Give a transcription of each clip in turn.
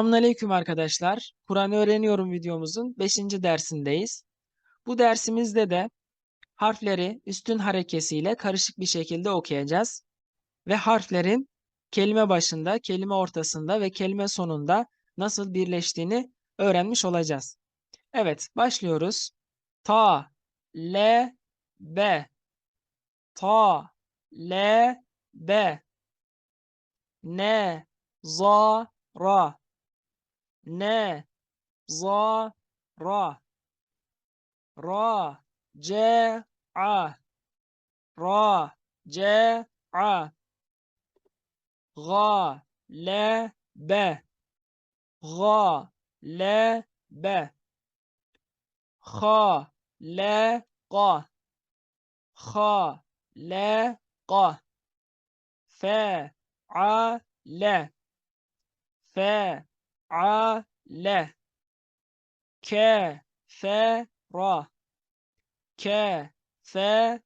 Selamünaleyküm arkadaşlar. Kur'an öğreniyorum videomuzun 5. dersindeyiz. Bu dersimizde de harfleri üstün harekesiyle karışık bir şekilde okuyacağız. Ve harflerin kelime başında, kelime ortasında ve kelime sonunda nasıl birleştiğini öğrenmiş olacağız. Evet, başlıyoruz. Ta, le, be. Ta, le, be. Ne, za, ra نا ظا را را جا ع. را جا ع. غا لا ب. غا لا ب. خا لا قا خا لا قا فا ع لا فا على كثر كثر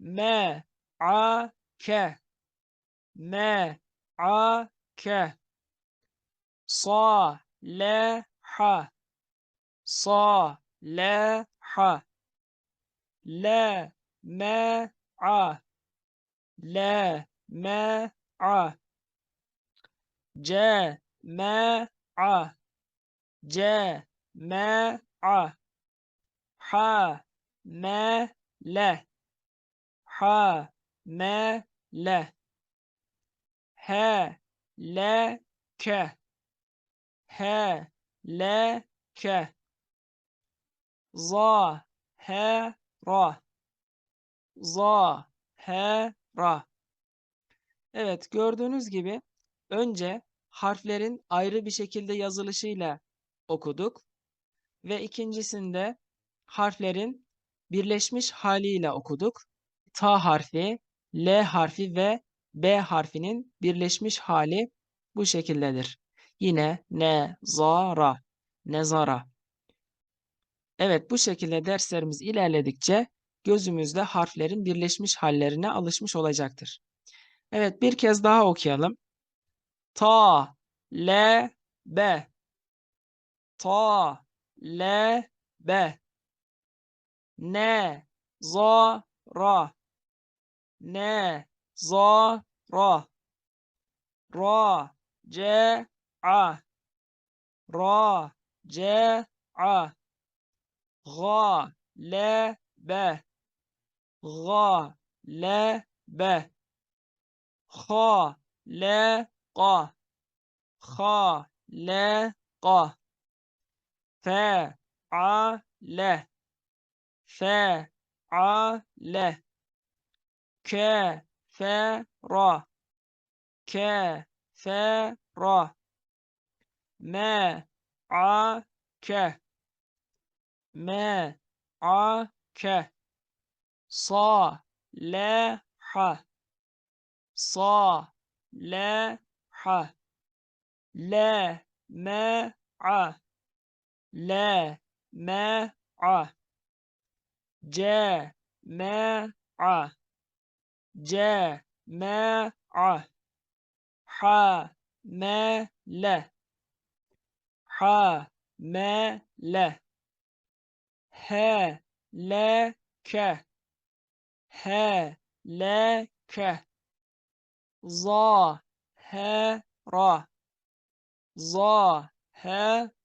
معك معك صالح صالح لا لَمَعَ لا C M A. C M A. H M L. H M L. H L K. H L K. Z H Ra Z H Ra Evet gördüğünüz gibi önce harflerin ayrı bir şekilde yazılışıyla okuduk ve ikincisinde harflerin birleşmiş haliyle okuduk. Ta harfi, L harfi ve B harfinin birleşmiş hali bu şekildedir. Yine ne, zara, nezara. Evet bu şekilde derslerimiz ilerledikçe gözümüzde harflerin birleşmiş hallerine alışmış olacaktır. Evet bir kez daha okuyalım. Ta, le, be. Ta, le, be. Ne, za, ra. Ne, za, ra. Ra, ce, a. Ra, ce, a. Ga, le, be. Ga, le, be. Ha, le, خلق خلق فعل فعل كفر كفر معك معك صالح صالح ع لا ما ع. لا ما ع. جا ما ع. جا ما ع. حا ما لا ح ما لا ها لا ك. ها لا ك. ظا ra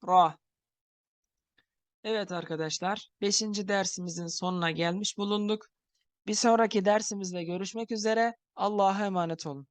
ra Evet arkadaşlar 5. dersimizin sonuna gelmiş bulunduk. Bir sonraki dersimizde görüşmek üzere. Allah'a emanet olun.